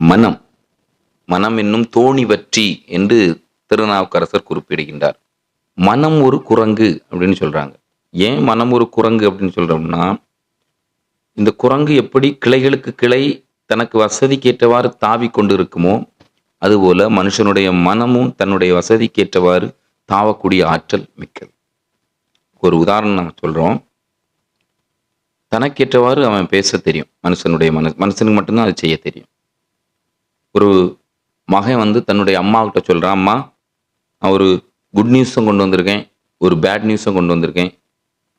மனம். மனம் என்னும் தோணி வற்றி என்று திருநாவுக்கரசர் குறிப்பிடுகின்றார். மனம் ஒரு குரங்கு அப்படின்னு சொல்றாங்க. ஏன் மனம் ஒரு குரங்கு அப்படின்னு சொல்றோம்னா இந்த குரங்கு எப்படி கிளைகளுக்கு கிளை தனக்கு வசதிக்கேற்றவாறு தாவி கொண்டு இருக்குமோ அதுபோல மனுஷனுடைய மனமும் தன்னுடைய வசதிக்கேற்றவாறு தாவக்கூடிய ஆற்றல் மிக்கது. ஒரு உதாரணம் நாங்கள் சொல்றோம். தனக்கேற்றவாறு அவன் பேச தெரியும். மனுஷனுடைய மன மனுஷனுக்கு மட்டும்தான் அது செய்ய தெரியும். ஒரு மகன் வந்து தன்னுடைய அம்மாக்கிட்ட சொல்கிறான் அம்மா நான் ஒரு குட் நியூஸும் கொண்டு வந்திருக்கேன் ஒரு பேட் நியூஸும் கொண்டு வந்திருக்கேன்.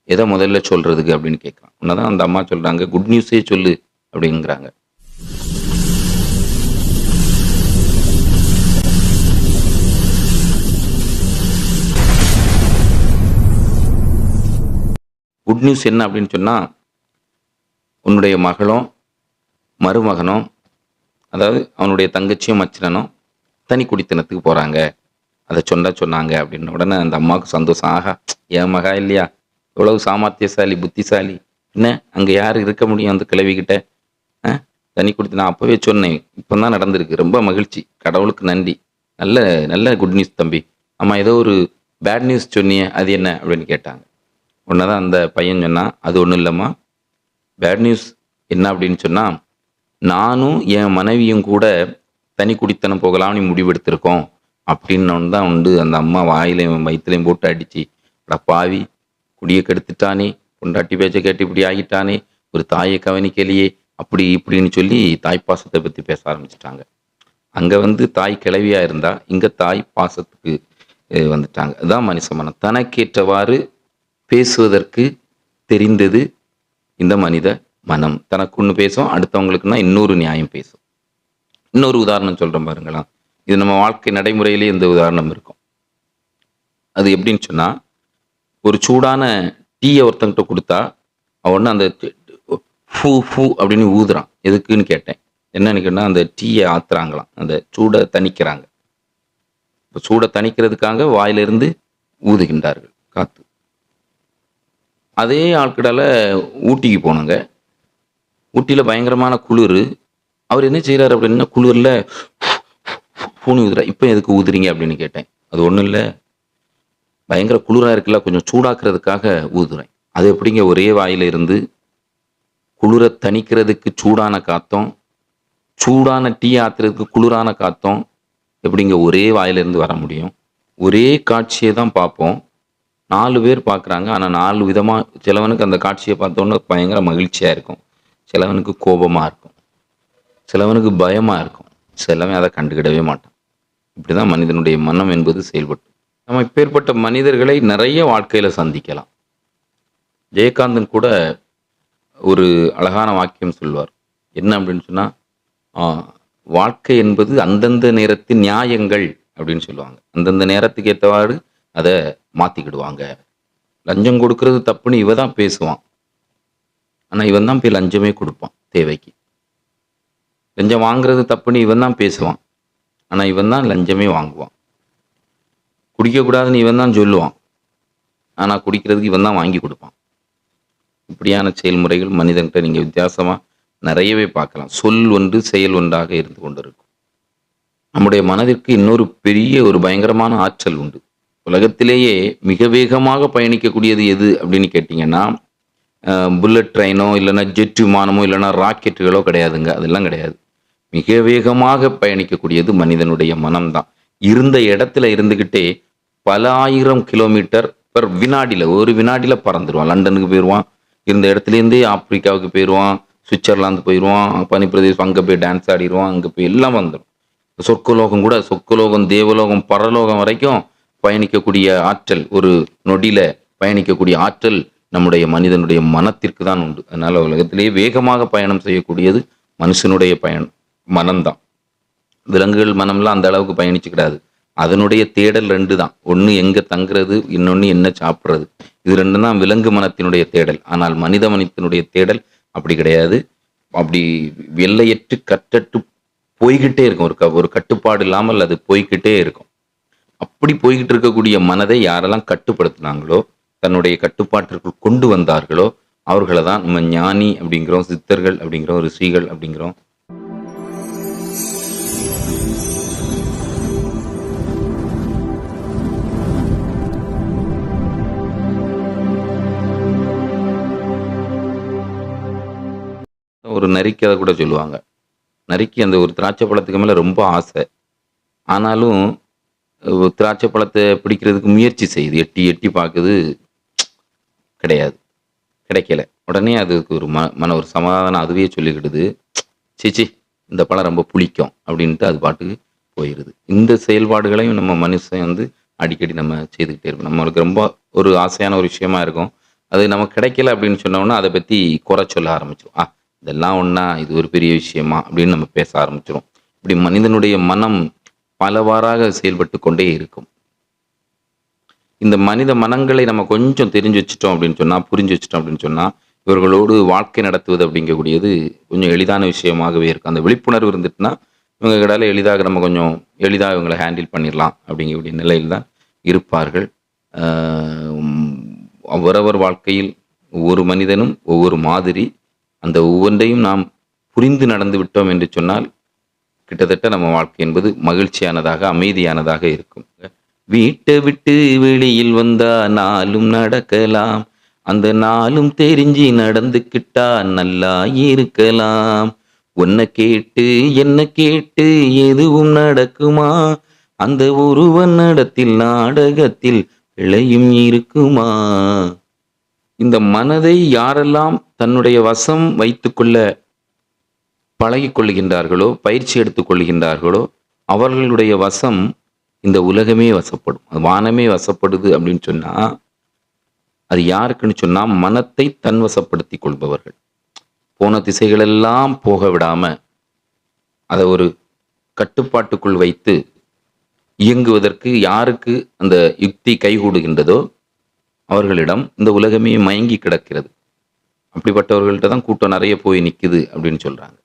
எதை முதல்ல சொல்கிறதுக்கு அப்படின்னு கேட்குறான் உன்னதான் அந்த அம்மா சொல்கிறாங்க குட் நியூஸே சொல்லு அப்படிங்கிறாங்க. குட் நியூஸ் என்ன அப்படின்னு சொன்னால் உன்னுடைய மகளும் மருமகனும் அதாவது அவனுடைய தங்கச்சியும் மச்சினனும் தனி குடித்தனத்துக்கு போகிறாங்க அதை சொன்னா சொன்னாங்க அப்படின்ன உடனே அந்த அம்மாவுக்கு சந்தோஷம். ஆகா என் மகா இல்லையா? எவ்வளவு சாமர்த்தியசாலி புத்திசாலி. என்ன அங்கே யார் இருக்க முடியும் அந்த கிழவிக்கிட்ட ஆ? தனி கொடுத்து நான் அப்போவே சொன்னேன் இப்போ தான் நடந்திருக்கு. ரொம்ப மகிழ்ச்சி. கடவுளுக்கு நன்றி. நல்ல நல்ல குட் நியூஸ் தம்பி. அம்மா ஏதோ ஒரு பேட் நியூஸ் சொன்னியே அது என்ன அப்படின்னு கேட்டாங்க. ஒன்று தான் அந்த பையன் சொன்னான் அது ஒன்றும் இல்லைம்மா. பேட் நியூஸ் என்ன அப்படின்னு சொன்னால் நானும் என் மனைவியும் கூட தனி குடித்தனம் போகலாம்னு முடிவெடுத்திருக்கோம் அப்படின்னு தான் உண்டு. அந்த அம்மா வாயிலையும் வயிற்றுலையும் போட்டு அடிச்சு அட பாவி குடியை கெடுத்துட்டானே பொண்டாட்டி பேச்ச கேட்டு இப்படி ஆகிட்டானே ஒரு தாயை கவனிக்கலையே அப்படி இப்படின்னு சொல்லி தாய் பாசத்தை பற்றி பேச ஆரம்பிச்சிட்டாங்க. அங்கே வந்து தாய் கிளவியாக இருந்தால் இங்கே தாய் பாசத்துக்கு வந்துட்டாங்க. அதுதான் மனுஷ மனம் தனக்கேற்றவாறு பேசுவதற்கு தெரிந்தது இந்த மனித மனம் தனக்கு ஒன்று பேசும் அடுத்தவங்களுக்குன்னா இன்னொரு நியாயம் பேசும். இன்னொரு உதாரணம் சொல்றேன் பாருங்களா இது நம்ம வாழ்க்கை நடைமுறையிலே இந்த உதாரணம் இருக்கும். அது எப்படின்னு சொன்னா ஒரு சூடான டீயை ஒருத்தங்கிட்ட கொடுத்தா அவன் அந்த ஃபூ ஃபூ அப்படின்னு ஊதுறான். எதுக்குன்னு கேட்டேன். என்னன்னு கேட்டால் அந்த டீயை ஆத்துறாங்களாம். அந்த சூடை தணிக்கிறாங்க. இப்போ சூடை தணிக்கிறதுக்காக வாயிலிருந்து ஊதுகின்றார்கள் காற்று அதே ஆட்கடால ஊட்டிக்கு போனாங்க. ஊட்டியில் பயங்கரமான குளிர். அவர் என்ன செய்கிறார் அப்படின்னா குளிரில் பூனி ஊதுறா இப்போ எதுக்கு ஊதுறீங்க? அப்படின்னு கேட்டேன். அது ஒன்றும் இல்லை. பயங்கர குளிராக இருக்குல்ல கொஞ்சம் சூடாக்குறதுக்காக ஊதுறேன். அது எப்படிங்க ஒரே வாயில இருந்து குளிரை தணிக்கிறதுக்கு சூடான காத்தம் சூடான டீ ஆத்துறதுக்கு குளிரான காத்தம் எப்படிங்க ஒரே வாயிலிருந்து வர முடியும்? ஒரே காட்சியை தான் பார்ப்போம். நாலு பேர் பார்க்குறாங்க. ஆனால் நாலு விதமாக சிலவனுக்கு அந்த காட்சியை பார்த்தோன்னே பயங்கர மகிழ்ச்சியாக இருக்கும். சிலவனுக்கு கோபமாக இருக்கும். சிலவனுக்கு பயமாக இருக்கும். சிலவன் அதை கண்டுக்கிடவே மாட்டான். இப்படி தான் மனிதனுடைய மனம் என்பது செயல்பட்டு. நம்ம இப்பேற்பட்ட மனிதர்களை நிறைய வாழ்க்கையில் சந்திக்கலாம். ஜெயகாந்தன் கூட ஒரு அழகான வாக்கியம் சொல்வார். என்ன அப்படின்னு சொன்னால் வாழ்க்கை என்பது அந்தந்த நேரத்தின் நியாயங்கள் அப்படின்னு சொல்லுவாங்க. அந்தந்த நேரத்துக்கு ஏற்றவாறு அதை மாற்றிக்கிடுவாங்க லஞ்சம் கொடுக்கறது தப்புன்னு இவ தான் பேசுவான். ஆனால் இவன் தான் போய் லஞ்சமே கொடுப்பான் தேவைக்கு. லஞ்சம் வாங்குறது தப்புன்னு இவன் தான் பேசுவான். ஆனால் இவன் தான் லஞ்சமே வாங்குவான். குடிக்கக்கூடாதுன்னு இவன் தான் சொல்லுவான். ஆனால் குடிக்கிறதுக்கு இவன் தான் வாங்கி கொடுப்பான். இப்படியான செயல்முறைகள் மனிதன்கிட்ட நீங்கள் வித்தியாசமாக நிறையவே பார்க்கலாம். சொல் ஒன்று செயல் ஒன்றாக இருந்து கொண்டிருக்கும். நம்முடைய மனதிற்கு இன்னொரு பெரிய ஒரு பயங்கரமான ஆற்றல் உண்டு. உலகத்திலேயே மிக வேகமாக பயணிக்கக்கூடியது எது அப்படின்னு கேட்டிங்கன்னா புல்லட் ட்ரெயினோ இல்லைன்னா ஜெட் விமானமோ இல்லைன்னா ராக்கெட்டுகளோ கிடையாதுங்க. அதெல்லாம் கிடையாது. மிக வேகமாக பயணிக்கக்கூடியது மனிதனுடைய மனம்தான். இருந்த இடத்துல இருந்துக்கிட்டே பல ஆயிரம் கிலோமீட்டர் பர் வினாடியில் ஒரு வினாடியில் பறந்துடுவான் லண்டனுக்கு போயிடுவான் இருந்த இடத்துலேருந்தே ஆப்பிரிக்காவுக்கு போயிடுவான் சுவிட்சர்லாந்து போயிடுவான் பனிப்பிரதேசம் அங்கே போய் டான்ஸ் ஆடிடுவான் அங்கே போய் எல்லாம் வந்துடும் சொர்க்கலோகம் கூட சொர்க்கலோகம் தேவலோகம் பரலோகம் வரைக்கும் பயணிக்கக்கூடிய ஆற்றல் ஒரு நொடியில் பயணிக்கக்கூடிய ஆற்றல் நம்முடைய மனிதனுடைய மனத்திற்கு தான் உண்டு. அதனால உலகத்திலேயே வேகமாக பயணம் செய்யக்கூடியது மனுஷனுடைய பயணம் மனம்தான். விலங்குகள் மனம்லாம் அந்த அளவுக்கு பயணிச்சுக்கிடாது அதனுடைய தேடல் ரெண்டு தான் ஒன்று எங்கே தங்குறது இன்னொன்று என்ன சாப்பிட்றது. இது ரெண்டு தான் விலங்கு மனத்தினுடைய தேடல். ஆனால் மனித மனத்தினுடைய தேடல் அப்படி கிடையாது. அப்படி எல்லையற்று கட்டட்டு போய்கிட்டே இருக்கும். ஒரு க ஒரு கட்டுப்பாடு இல்லாமல் அது போய்கிட்டே இருக்கும். அப்படி போய்கிட்டு இருக்கக்கூடிய மனதை யாரெல்லாம் கட்டுப்படுத்தினாங்களோ தன்னுடைய கட்டுப்பாட்டிற்குள் கொண்டு வந்தார்களோ அவர்களை தான் நம்ம ஞானி அப்படிங்கிறோம் சித்தர்கள் அப்படிங்கிறோம் ரிஷிகள் அப்படிங்கிறோம். ஒரு நரிக்கதை கூட சொல்லுவாங்க. நரிக்கு அந்த ஒரு திராட்சை பழத்துக்கு மேலே ரொம்ப ஆசை. ஆனாலும் திராட்சை பழத்தை பிடிக்கிறதுக்கு முயற்சி செய்யுது. எட்டி எட்டி பார்க்குது. கிடையாது. கிடைக்கல. உடனே அதுக்கு ஒரு ம மன ஒரு சமாதானம் அதுவே சொல்லிக்கிடுது. சீச்சி இந்த பழம் ரொம்ப புளிக்கும் அப்படின்ட்டு அது பாட்டுக்கு போயிடுது இந்த செயல்பாடுகளையும் நம்ம மனுஷன் வந்து அடிக்கடி நம்ம செய்துக்கிட்டே இருக்கோம். நம்மளுக்கு ரொம்ப ஒரு ஆசையான ஒரு விஷயமா இருக்கும். அது நமக்கு கிடைக்கல அப்படின்னு சொன்னோம்னா அதை பற்றி குறை சொல்ல ஆரம்பிச்சிடும் ஆ இதெல்லாம் ஒன்றா இது ஒரு பெரிய விஷயமா அப்படின்னு நம்ம பேச ஆரம்பிச்சிடும் இப்படி மனிதனுடைய மனம் பலவாறாக செயல்பட்டு கொண்டே இருக்கும். இந்த மனித மனங்களை நம்ம கொஞ்சம் தெரிஞ்சு வச்சுட்டோம் அப்படின்னு சொன்னால் புரிஞ்சு வச்சுட்டோம் அப்படின்னு சொன்னால் இவர்களோடு வாழ்க்கை நடத்துவது அப்படிங்கக்கூடியது கொஞ்சம் எளிதான விஷயமாகவே இருக்கும். அந்த விழிப்புணர்வு இருந்துட்டுனா இவங்க கிடால எளிதாக நம்ம கொஞ்சம் எளிதாக இவங்களை ஹேண்டில் பண்ணிடலாம் அப்படிங்கக்கூடிய நிலையில் தான் இருப்பார்கள். அவரவர் வாழ்க்கையில் ஒவ்வொரு மனிதனும் ஒவ்வொரு மாதிரி அந்த ஒவ்வொன்றையும் நாம் புரிந்து நடந்து விட்டோம் என்று சொன்னால் கிட்டத்தட்ட நம்ம வாழ்க்கை என்பது மகிழ்ச்சியானதாக அமைதியானதாக இருக்கும். வீட்டை விட்டு வெளியில் வந்தா நாளும் நடக்கலாம். அந்த நாளும் தெரிஞ்சு நடந்துக்கிட்டா நல்லா இருக்கலாம். உன்னை கேட்டு என்ன கேட்டு எதுவும் நடக்குமா? அந்த ஒருவன் நடத்தில் நாடகத்தில் பிழையும் இருக்குமா? இந்த மனதை யாரெல்லாம் தன்னுடைய வசம் வைத்துக்கொள்ள பழகிக்கொள்கின்றார்களோ பயிற்சி எடுத்துக் கொள்கின்றார்களோ அவர்களுடைய வசம் இந்த உலகமே வசப்படும். அது வானமே வசப்படுது அப்படின்னு சொன்னால் அது யாருக்குன்னு சொன்னால் மனத்தை தன்வசப்படுத்தி கொள்பவர்கள். போன திசைகளெல்லாம் போக விடாம அதை ஒரு கட்டுப்பாட்டுக்குள் வைத்து இயங்குவதற்கு யாருக்கு அந்த யுக்தி கைகூடுகின்றதோ அவர்களிடம் இந்த உலகமே மயங்கி கிடக்கிறது. அப்படிப்பட்டவர்கள்ட்ட தான் கூட்டம் நிறைய போய் நிற்குது அப்படின்னு சொல்றாங்க.